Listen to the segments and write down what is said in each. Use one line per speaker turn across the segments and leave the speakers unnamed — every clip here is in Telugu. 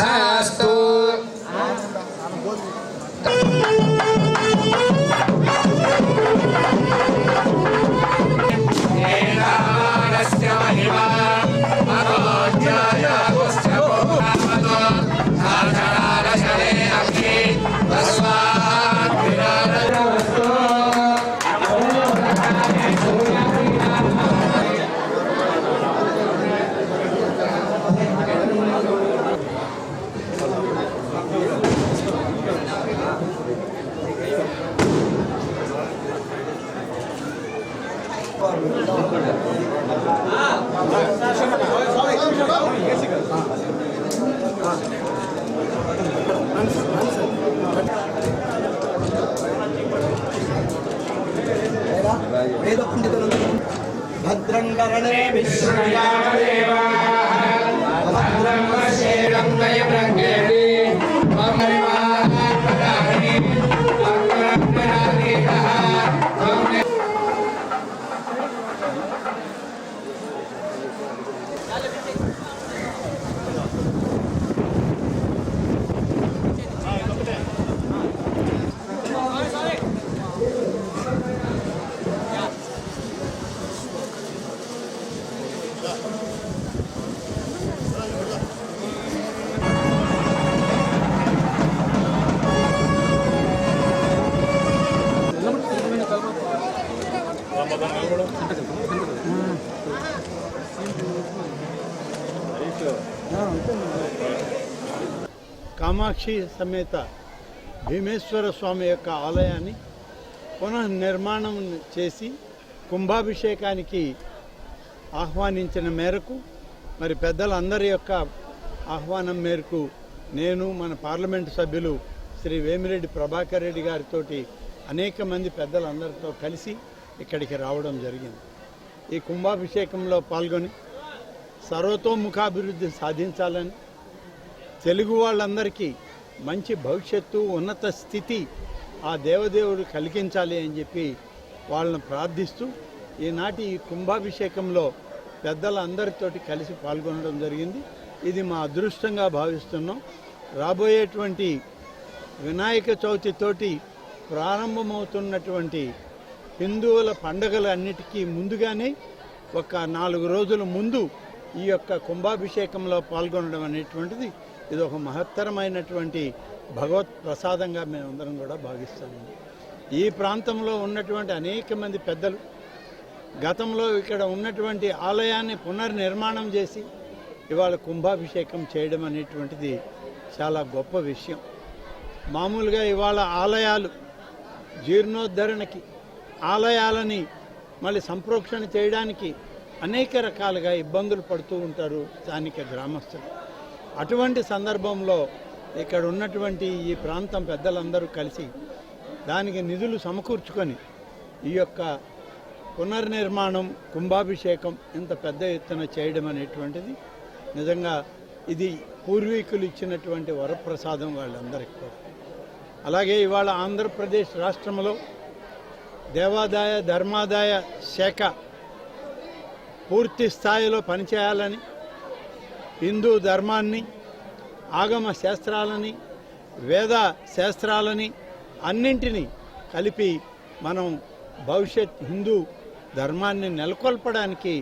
Hasta వేద పండితులు భద్రంగరణే
విశ్రయామదేవ
భద్రం శేరంగయ ప్రజ్ఞేన.
కామాక్షి సమేత భీమేశ్వర స్వామి యొక్క ఆలయాన్ని పునర్నిర్మాణం చేసి కుంభాభిషేకానికి ఆహ్వానించిన మేరకు మరి పెద్దలందరి యొక్క ఆహ్వానం మేరకు నేను మన పార్లమెంటు సభ్యులు శ్రీ వేమిరెడ్డి ప్రభాకర్ రెడ్డి గారితో అనేక మంది పెద్దలందరితో కలిసి ఇక్కడికి రావడం జరిగింది. ఈ కుంభాభిషేకంలో పాల్గొని సర్వతోముఖాభివృద్ధి సాధించాలని తెలుగు వాళ్ళందరికీ మంచి భవిష్యత్తు ఉన్నత స్థితి ఆ దేవదేవుడు కలిగించాలి అని చెప్పి వాళ్ళని ప్రార్థిస్తూ ఈనాటి ఈ కుంభాభిషేకంలో పెద్దలందరితోటి కలిసి పాల్గొనడం జరిగింది. ఇది మా అదృష్టంగా భావిస్తున్నాం. రాబోయేటువంటి వినాయక చవితితోటి ప్రారంభమవుతున్నటువంటి హిందువుల పండుగలన్నిటికీ ముందుగానే ఒక నాలుగు రోజుల ముందు ఈ యొక్క కుంభాభిషేకంలో పాల్గొనడం అనేటువంటిది ఇది ఒక మహత్తరమైనటువంటి భగవత్ ప్రసాదంగా మేమందరం కూడా భావిస్తాము. ఈ ప్రాంతంలో ఉన్నటువంటి అనేక మంది పెద్దలు గతంలో ఇక్కడ ఉన్నటువంటి ఆలయాన్ని పునర్నిర్మాణం చేసి ఇవాళ కుంభాభిషేకం చేయడం అనేటువంటిది చాలా గొప్ప విషయం. మామూలుగా ఇవాళ ఆలయాలు జీర్ణోద్ధరణకి ఆలయాలని మళ్ళీ సంప్రోక్షణ చేయడానికి అనేక రకాలుగా ఇబ్బందులు పడుతూ ఉంటారు స్థానిక గ్రామస్తులు. అటువంటి సందర్భంలో ఇక్కడ ఉన్నటువంటి ఈ ప్రాంతం పెద్దలందరూ కలిసి దానికి నిధులు సమకూర్చుకొని ఈ యొక్క పునర్నిర్మాణం కుంభాభిషేకం ఇంత పెద్ద ఎత్తున చేయడం అనేటువంటిది నిజంగా ఇది పూర్వీకులు ఇచ్చినటువంటి వరప్రసాదం వాళ్ళందరికీ కూడా. అలాగే ఇవాళ ఆంధ్రప్రదేశ్ రాష్ట్రంలో దేవాదాయ ధర్మాదాయ శాఖ పూర్తి స్థాయిలో పనిచేయాలని హిందూ ధర్మాన్ని ఆగమ శాస్త్రాలని వేద శాస్త్రాలని అన్నింటినీ కలిపి మనం భవిష్యత్ హిందూ ధర్మాన్ని నెలకొల్పడానికి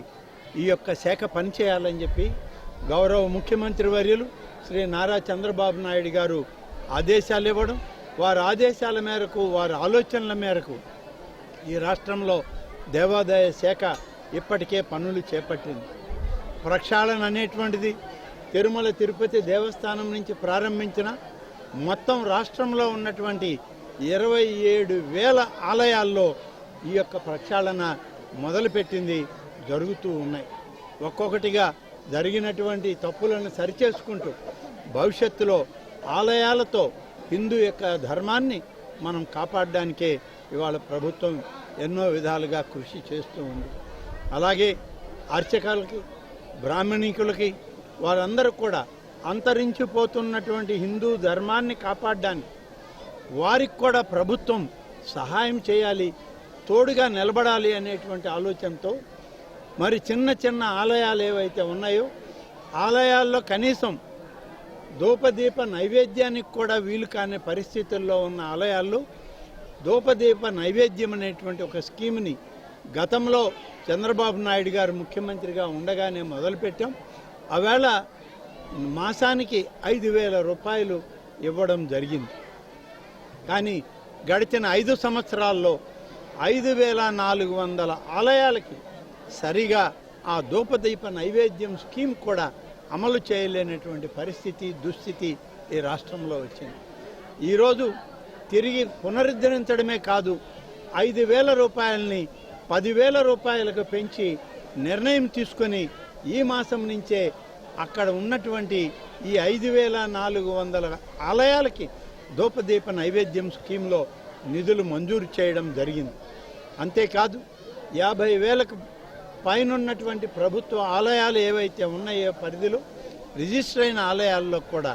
ఈ యొక్క శాఖ పనిచేయాలని చెప్పి గౌరవ ముఖ్యమంత్రి వర్యులు శ్రీ నారా చంద్రబాబు నాయుడు గారు ఆదేశాలు ఇవ్వడం వారి ఆదేశాల మేరకు వారి ఆలోచనల మేరకు ఈ రాష్ట్రంలో దేవాదాయ శాఖ ఇప్పటికే పనులు చేపట్టింది. ప్రక్షాళన అనేటువంటిది తిరుమల తిరుపతి దేవస్థానం నుంచి ప్రారంభించిన మొత్తం రాష్ట్రంలో ఉన్నటువంటి ఇరవై ఏడు వేల ఆలయాల్లో ఈ యొక్క ప్రక్షాళన మొదలుపెట్టింది జరుగుతూ ఉన్నాయి. ఒక్కొక్కటిగా జరిగినటువంటి తప్పులను సరిచేసుకుంటూ భవిష్యత్తులో ఆలయాలతో హిందూ యొక్క ధర్మాన్ని మనం కాపాడడానికే ఇవాళ ప్రభుత్వం ఎన్నో విధాలుగా కృషి చేస్తూ ఉంది. అలాగే అర్చకులకి బ్రాహ్మణికులకి వారందరూ కూడా అంతరించిపోతున్నటువంటి హిందూ ధర్మాన్ని కాపాడడానికి వారికి కూడా ప్రభుత్వం సహాయం చేయాలి తోడుగా నిలబడాలి అనేటువంటి ఆలోచనతో మరి చిన్న చిన్న ఆలయాలు ఏవైతే ఉన్నాయో ఆలయాల్లో కనీసం దూపదీప నైవేద్యానికి కూడా వీలు కాని పరిస్థితుల్లో ఉన్న ఆలయాల్లో దూపదీప నైవేద్యం అనేటువంటి ఒక స్కీమ్ని గతంలో చంద్రబాబు నాయుడు గారు ముఖ్యమంత్రిగా ఉండగానే మొదలుపెట్టాం. ఆవేళ మాసానికి ఐదు వేల రూపాయలు ఇవ్వడం జరిగింది. కానీ గడిచిన ఐదు సంవత్సరాల్లో ఐదు వేల నాలుగు వందల ఆలయాలకి సరిగా ఆ ధూపదీప నైవేద్యం స్కీమ్ కూడా అమలు చేయలేనటువంటి పరిస్థితి దుస్థితి ఈ రాష్ట్రంలో వచ్చింది. ఈరోజు తిరిగి పునరుద్ధరించడమే కాదు ఐదు వేల రూపాయలని పదివేల రూపాయలకు పెంచి నిర్ణయం తీసుకొని ఈ మాసం నుంచే అక్కడ ఉన్నటువంటి ఈ ఐదు వేల నాలుగు వందల ఆలయాలకి ధూపదీప నైవేద్యం స్కీమ్లో నిధులు మంజూరు చేయడం జరిగింది. అంతేకాదు యాభై వేలకు పైనున్నటువంటి ప్రభుత్వ ఆలయాలు ఏవైతే ఉన్నాయో పరిధిలో రిజిస్టర్ అయిన ఆలయాల్లో కూడా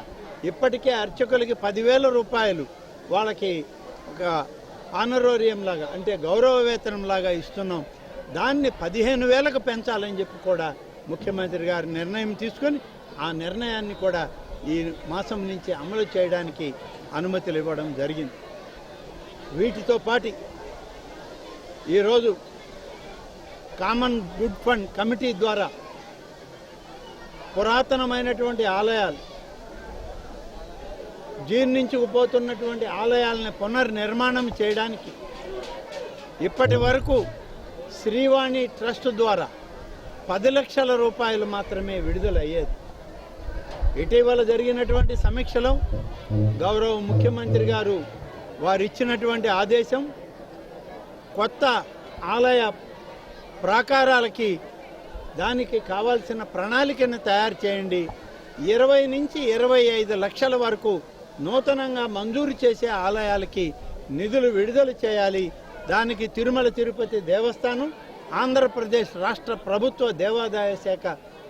ఇప్పటికే అర్చకులకి పదివేల రూపాయలు వాళ్ళకి ఒక ఆనరోరియం లాగా అంటే గౌరవ వేతనం లాగా ఇస్తున్నాం. దాన్ని పదిహేను వేలకు పెంచాలని చెప్పి కూడా ముఖ్యమంత్రి గారు నిర్ణయం తీసుకొని ఆ నిర్ణయాన్ని కూడా ఈ మాసం నుంచి అమలు చేయడానికి అనుమతులు ఇవ్వడం జరిగింది. వీటితో పాటు ఈరోజు కామన్ గుడ్ ఫండ్ కమిటీ ద్వారా పురాతనమైనటువంటి ఆలయాలు జీర్ణించుకుపోతున్నటువంటి ఆలయాలను పునర్నిర్మాణం చేయడానికి ఇప్పటి వరకు శ్రీవాణి ట్రస్ట్ ద్వారా పది లక్షల రూపాయలు మాత్రమే విడుదలయ్యేది. ఇటీవల జరిగినటువంటి సమీక్షలో గౌరవ ముఖ్యమంత్రి గారు వారు ఇచ్చినటువంటి ఆదేశం కొత్త ఆలయ ప్రాకారాలకి దానికి కావాల్సిన ప్రణాళికను తయారు చేయండి. ఇరవై నుంచి ఇరవై ఐదు లక్షల వరకు నూతనంగా మంజూరు చేసే ఆలయాలకి నిధులు విడుదల చేయాలి. దానికి తిరుమల తిరుపతి దేవస్థానం ఆంధ్రప్రదేశ్ రాష్ట్ర ప్రభుత్వ దేవాదాయ శాఖ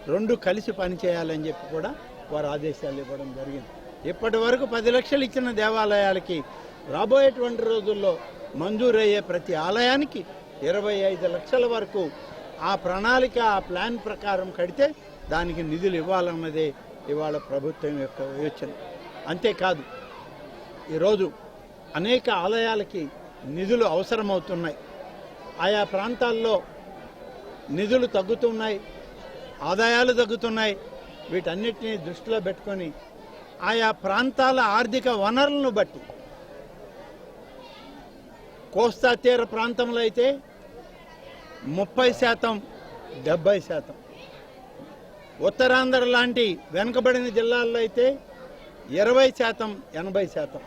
రెండు కలిసి పనిచేయాలని చెప్పి కూడా వారు ఆదేశాలు ఇవ్వడం జరిగింది. ఇప్పటి వరకు పది లక్షలు ఇచ్చిన దేవాలయాలకి రాబోయేటువంటి రోజుల్లో మంజూరయ్యే ప్రతి ఆలయానికి ఇరవై ఐదు లక్షల వరకు ఆ ప్రణాళిక ఆ ప్లాన్ ప్రకారం కడితే దానికి నిధులు ఇవ్వాలన్నదే ఇవాళ ప్రభుత్వం యొక్క యోచన. అంతేకాదు ఈరోజు అనేక ఆలయాలకి నిధులు అవసరమవుతున్నాయి. ఆయా ప్రాంతాల్లో నిధులు తగ్గుతున్నాయి ఆదాయాలు తగ్గుతున్నాయి. వీటన్నిటినీ దృష్టిలో పెట్టుకొని ఆయా ప్రాంతాల ఆర్థిక వనరులను బట్టి కోస్తా తీర ప్రాంతంలో అయితే ముప్పై శాతం డెబ్బై శాతం. ఉత్తరాంధ్ర లాంటి వెనుకబడిన జిల్లాల్లో అయితే ఇరవై శాతం ఎనభై శాతం.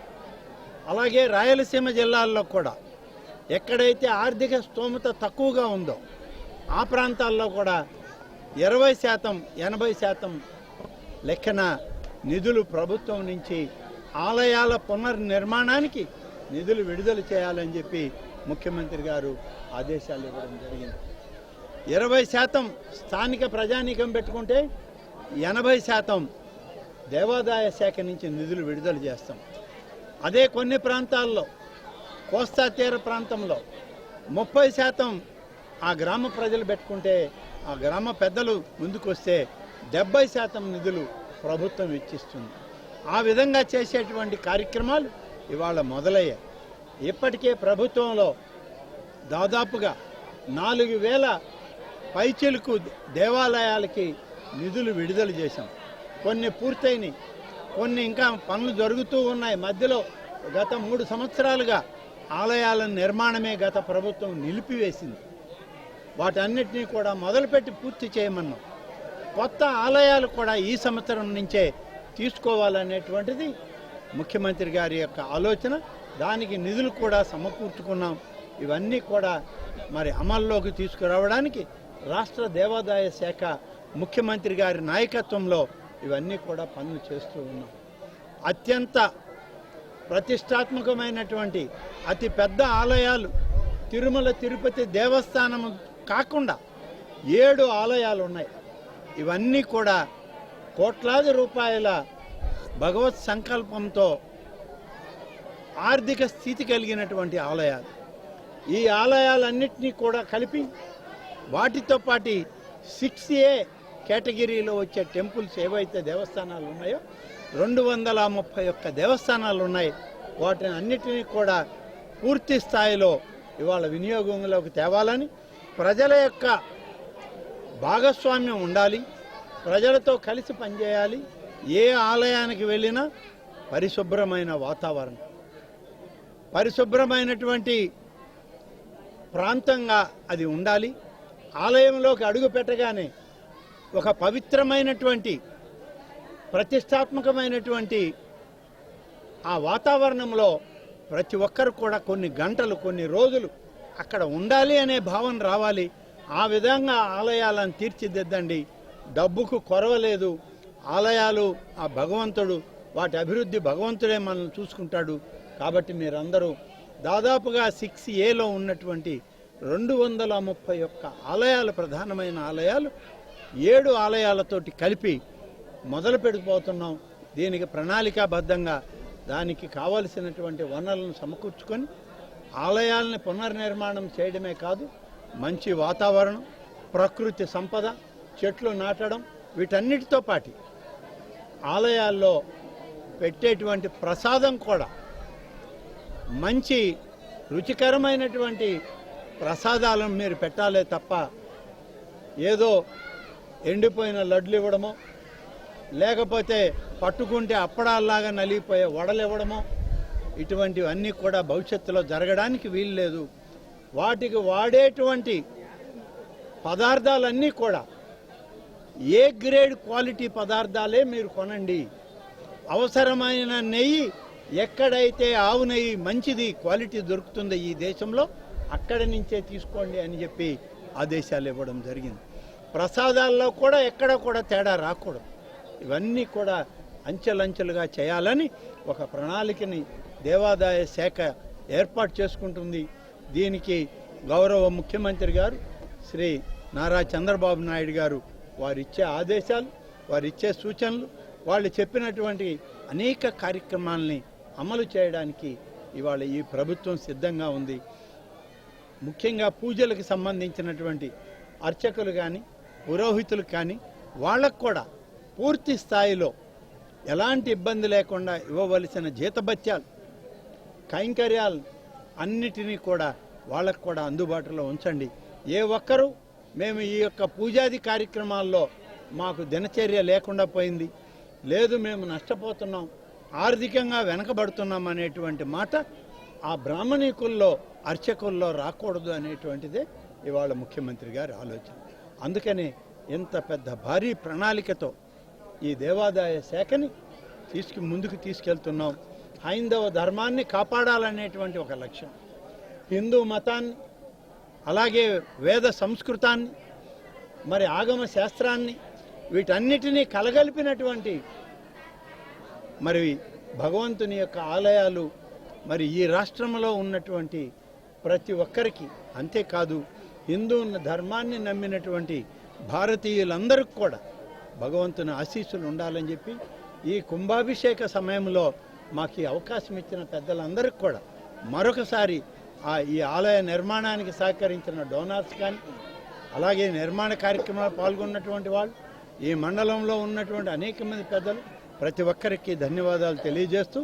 అలాగే రాయలసీమ జిల్లాల్లో కూడా ఎక్కడైతే ఆర్థిక స్తోమత తక్కువగా ఉందో ఆ ప్రాంతాల్లో కూడా ఇరవై శాతం ఎనభై శాతం లెక్కన నిధులు ప్రభుత్వం నుంచి ఆలయాల పునర్నిర్మాణానికి నిధులు విడుదల చేయాలని చెప్పి ముఖ్యమంత్రి గారు ఆదేశాలు ఇవ్వడం జరిగింది. ఇరవై శాతం స్థానిక ప్రజానీకం పెట్టుకుంటే ఎనభై శాతం దేవాదాయ శాఖ నుంచి నిధులు విడుదల చేస్తాం. అదే కొన్ని ప్రాంతాల్లో కోస్తా తీర ప్రాంతంలో ముప్పై శాతం ఆ గ్రామ ప్రజలు పెట్టుకుంటే ఆ గ్రామ పెద్దలు ముందుకొస్తే డెబ్బై శాతం నిధులు ప్రభుత్వం ఇచ్చిస్తుంది. ఆ విధంగా చేసేటువంటి కార్యక్రమాలు ఇవాళ మొదలయ్యాయి. ఇప్పటికే ప్రభుత్వంలో దాదాపుగా నాలుగు వేల పైచిలుకు దేవాలయాలకి నిధులు విడుదల చేశాం. కొన్ని పూర్తయినాయి. కొన్ని ఇంకా పనులు జరుగుతూ ఉన్నాయి. మధ్యలో గత మూడు సంవత్సరాలుగా ఆలయాల నిర్మాణమే గత ప్రభుత్వం నిలిపివేసింది. వాటన్నిటినీ కూడా మొదలుపెట్టి పూర్తి చేయమన్నాం. కొత్త ఆలయాలు కూడా ఈ సంవత్సరం నుంచే తీసుకోవాలనేటువంటిది ముఖ్యమంత్రి గారి యొక్క ఆలోచన. దానికి నిధులు కూడా సమకూర్చుకున్నాం. ఇవన్నీ కూడా మరి అమల్లోకి తీసుకురావడానికి రాష్ట్ర దేవాదాయ శాఖ ముఖ్యమంత్రి గారి నాయకత్వంలో ఇవన్నీ కూడా పనులు చేస్తూ ఉన్నాం. అత్యంత ప్రతిష్టాత్మకమైనటువంటి అతి పెద్ద ఆలయాలు తిరుమల తిరుపతి దేవస్థానం కాకుండా ఏడు ఆలయాలు ఉన్నాయి. ఇవన్నీ కూడా కోట్లాది రూపాయల భగవత్ సంకల్పంతో ఆర్థిక స్థితి కలిగినటువంటి ఆలయాలు. ఈ ఆలయాలన్నింటినీ కూడా కలిపి వాటితో పాటు సిక్స్ ఏ కేటగిరీలో వచ్చే టెంపుల్స్ ఏవైతే దేవస్థానాలు ఉన్నాయో రెండు వందల ముప్పై ఒక్క దేవస్థానాలు ఉన్నాయి. వాటిని అన్నిటినీ కూడా పూర్తి స్థాయిలో ఇవాళ వినియోగంలోకి తేవాలని ప్రజల యొక్క భాగస్వామ్యం ఉండాలి. ప్రజలతో కలిసి పనిచేయాలి. ఏ ఆలయానికి వెళ్ళినా పరిశుభ్రమైన వాతావరణం. పరిశుభ్రమైనటువంటి ప్రాంతంగా అది ఉండాలి. ఆలయంలోకి అడుగు పెట్టగానే ఒక పవిత్రమైనటువంటి ప్రతిష్టాత్మకమైనటువంటి ఆ వాతావరణంలో ప్రతి ఒక్కరు కూడా కొన్ని గంటలు కొన్ని రోజులు అక్కడ ఉండాలి అనే భావన రావాలి. ఆ విధంగా ఆలయాలను తీర్చిదిద్దండి. డబ్బుకు కొరవలేదు. ఆలయాలు ఆ భగవంతుడు వాటి అభివృద్ధి భగవంతుడే మనల్ని చూసుకుంటాడు. కాబట్టి మీరందరూ దాదాపుగా సిక్స్ ఏలో ఉన్నటువంటి రెండు వందల ముప్పై ఒక్క ఆలయాలు ప్రధానమైన ఆలయాలు ఏడు ఆలయాలతోటి కలిపి మొదలు పెడిపోతున్నాం. దీనికి ప్రణాళికాబద్ధంగా దానికి కావలసినటువంటి వనరులను సమకూర్చుకొని ఆలయాలని పునర్నిర్మాణం చేయడమే కాదు మంచి వాతావరణం ప్రకృతి సంపద చెట్లు నాటడం వీటన్నిటితో పాటు ఆలయాల్లో పెట్టేటువంటి ప్రసాదం కూడా మంచి రుచికరమైనటువంటి ప్రసాదాలను మీరు పెట్టాలే తప్ప ఏదో ఎండిపోయిన లడ్లు ఇవ్వడము లేకపోతే పట్టుకుంటే అప్పడాల్లాగా నలిగిపోయే వడలు ఇవ్వడము ఇటువంటివన్నీ కూడా భవిష్యత్తులో జరగడానికి వీలు లేదు. వాటికి వాడేటువంటి పదార్థాలన్నీ కూడా ఏ గ్రేడ్ క్వాలిటీ పదార్థాలే మీరు కొనండి. అవసరమైన నెయ్యి ఎక్కడైతే ఆవు నెయ్యి మంచిది క్వాలిటీ దొరుకుతుందో ఈ దేశంలో అక్కడి నుంచే తీసుకోండి అని చెప్పి ఆదేశాలు ఇవ్వడం జరిగింది. ప్రసాదాల్లో కూడా ఎక్కడ కూడా తేడా రాకూడదు. ఇవన్నీ కూడా అంచెలంచెలుగా చేయాలని ఒక ప్రణాళికని దేవాదాయ శాఖ ఏర్పాటు చేసుకుంటుంది. దీనికి గౌరవ ముఖ్యమంత్రి గారు శ్రీ నారా చంద్రబాబు నాయుడు గారు వారిచ్చే ఆదేశాలు వారిచ్చే సూచనలు వాళ్ళు చెప్పినటువంటి అనేక కార్యక్రమాలని అమలు చేయడానికి ఇవాళ ఈ ప్రభుత్వం సిద్ధంగా ఉంది. ముఖ్యంగా పూజలకు సంబంధించినటువంటి అర్చకులు కానీ పురోహితులు కానీ వాళ్ళకు కూడా పూర్తి స్థాయిలో ఎలాంటి ఇబ్బంది లేకుండా ఇవ్వవలసిన జీతభత్యాలు కైంకర్యాలు అన్నిటినీ కూడా వాళ్ళకు కూడా అందుబాటులో ఉంచండి. ఏ ఒక్కరూ మేము ఈ యొక్క పూజాది కార్యక్రమాల్లో మాకు దినచర్య లేకుండా పోయింది. లేదు మేము నష్టపోతున్నాం ఆర్థికంగా వెనకబడుతున్నాం అనేటువంటి మాట ఆ బ్రాహ్మణికుల్లో అర్చకుల్లో రాకూడదు అనేటువంటిదే ఇవాళ ముఖ్యమంత్రి గారి ఆలోచన. అందుకనే ఇంత పెద్ద భారీ ప్రణాళికతో ఈ దేవాదాయ శాఖని తీసుకు ముందుకు తీసుకెళ్తున్నాం. హైందవ ధర్మాన్ని కాపాడాలనేటువంటి ఒక లక్ష్యం. హిందూ మతాన్ని అలాగే వేద సంస్కృతాన్ని మరి ఆగమ శాస్త్రాన్ని వీటన్నిటినీ కలగలిపినటువంటి మరి భగవంతుని యొక్క ఆలయాలు మరి ఈ రాష్ట్రంలో ఉన్నటువంటి ప్రతి ఒక్కరికి అంతేకాదు. హిందూ ధర్మాన్ని నమ్మినటువంటి భారతీయులందరికీ కూడా భగవంతుని ఆశీస్సులు ఉండాలని చెప్పి ఈ కుంభాభిషేక సమయంలో మాకు అవకాశం ఇచ్చిన పెద్దలందరికీ కూడా మరొకసారి ఆ ఈ ఆలయ నిర్మాణానికి సహకరించిన డోనార్స్ కానీ అలాగే నిర్మాణ కార్యక్రమాలు పాల్గొన్నటువంటి వాళ్ళు ఈ మండలంలో ఉన్నటువంటి అనేక మంది పెద్దలు ప్రతి ఒక్కరికి ధన్యవాదాలు తెలియజేస్తూ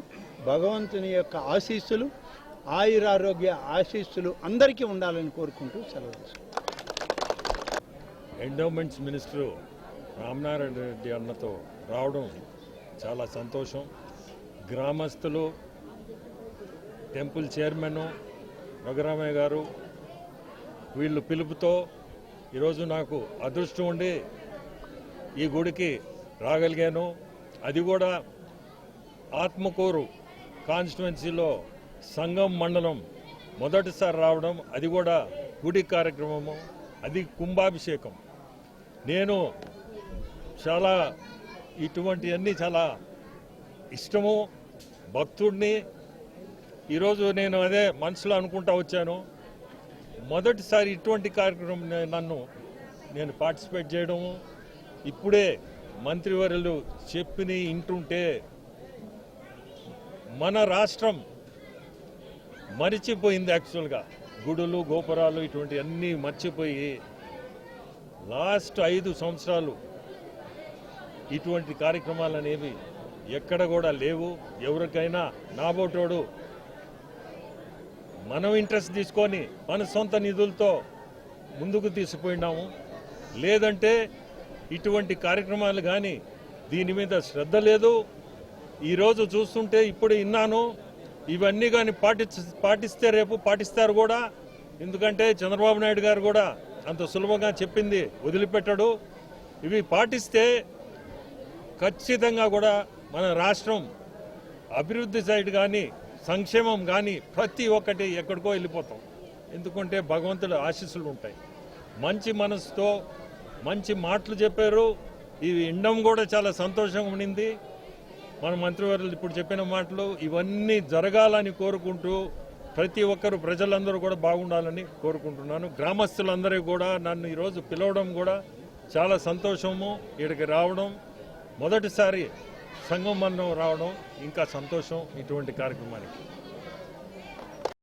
భగవంతుని యొక్క ఆశీస్సులు ఆయురారోగ్య ఆశీస్సులు అందరికీ ఉండాలని కోరుకుంటూ సెలవు తీసుకుంటాను.
ఎండోమెంట్స్ మినిస్టరు రామనారాయణ రెడ్డి అన్నతో రావడం చాలా సంతోషం గ్రామస్తులు టెంపుల్ చైర్మన్ రఘురామయ్య గారు వీళ్ళు పిలుపుతో ఈరోజు నాకు అదృష్టం ఉండి ఈ గుడికి రాగలిగాను అది కూడా ఆత్మకూరు కాన్స్టిట్యున్సీలో సంఘం మండలం మొదటిసారి రావడం అది కూడా గుడి కార్యక్రమము అది కుంభాభిషేకం. నేను చాలా ఇటువంటివన్నీ చాలా ఇష్టము భక్తుడిని. ఈరోజు నేను అదే మనసులో అనుకుంటా వచ్చాను. మొదటిసారి ఇటువంటి కార్యక్రమం నన్ను నేను పార్టిసిపేట్ చేయడము. ఇప్పుడే మంత్రివర్యులు చెప్పిని ఇంటుంటే మన రాష్ట్రం మరిచిపోయింది యాక్చువల్గా గుడులు గోపురాలు ఇటువంటి అన్నీ మర్చిపోయి లాస్ట్ ఐదు సంవత్సరాలు ఇటువంటి కార్యక్రమాలు అనేవి ఎక్కడ కూడా లేవు. ఎవరికైనా నాబోటోడు మనం ఇంట్రెస్ట్ తీసుకొని మన సొంత నిధులతో ముందుకు తీసుకుపోయినాము. లేదంటే ఇటువంటి కార్యక్రమాలు కానీ దీని మీద శ్రద్ధ లేదు. ఈరోజు చూస్తుంటే ఇప్పుడు విన్నాను. ఇవన్నీ కానీ పాటి పాటిస్తే రేపు పాటిస్తారు కూడా. ఎందుకంటే చంద్రబాబు నాయుడు గారు కూడా అంత సులభంగా చెప్పింది వదిలిపెట్టడు. ఇవి పాటిస్తే ఖచ్చితంగా కూడా మన రాష్ట్రం అభివృద్ధి సైడ్ కానీ సంక్షేమం కానీ ప్రతి ఒక్కటి ఎక్కడికో వెళ్ళిపోతాం. ఎందుకంటే భగవంతుడు ఆశీస్సులు ఉంటాయి. మంచి మనసుతో మంచి మాటలు చెప్పారు. ఇవి వినడం కూడా చాలా సంతోషంగా ఉండింది. మన మంత్రివర్యులు ఇప్పుడు చెప్పిన మాటలు ఇవన్నీ జరగాలని కోరుకుంటూ ప్రతి ఒక్కరు ప్రజలందరూ కూడా బాగుండాలని కోరుకుంటున్నాను. గ్రామస్తులందరూ కూడా నన్ను ఈరోజు పిలవడం కూడా చాలా సంతోషము. ఇక్కడికి రావడం మొదటిసారి సంగమన్నం రావడం ఇంకా సంతోషం ఇటువంటి కార్యక్రమానికి.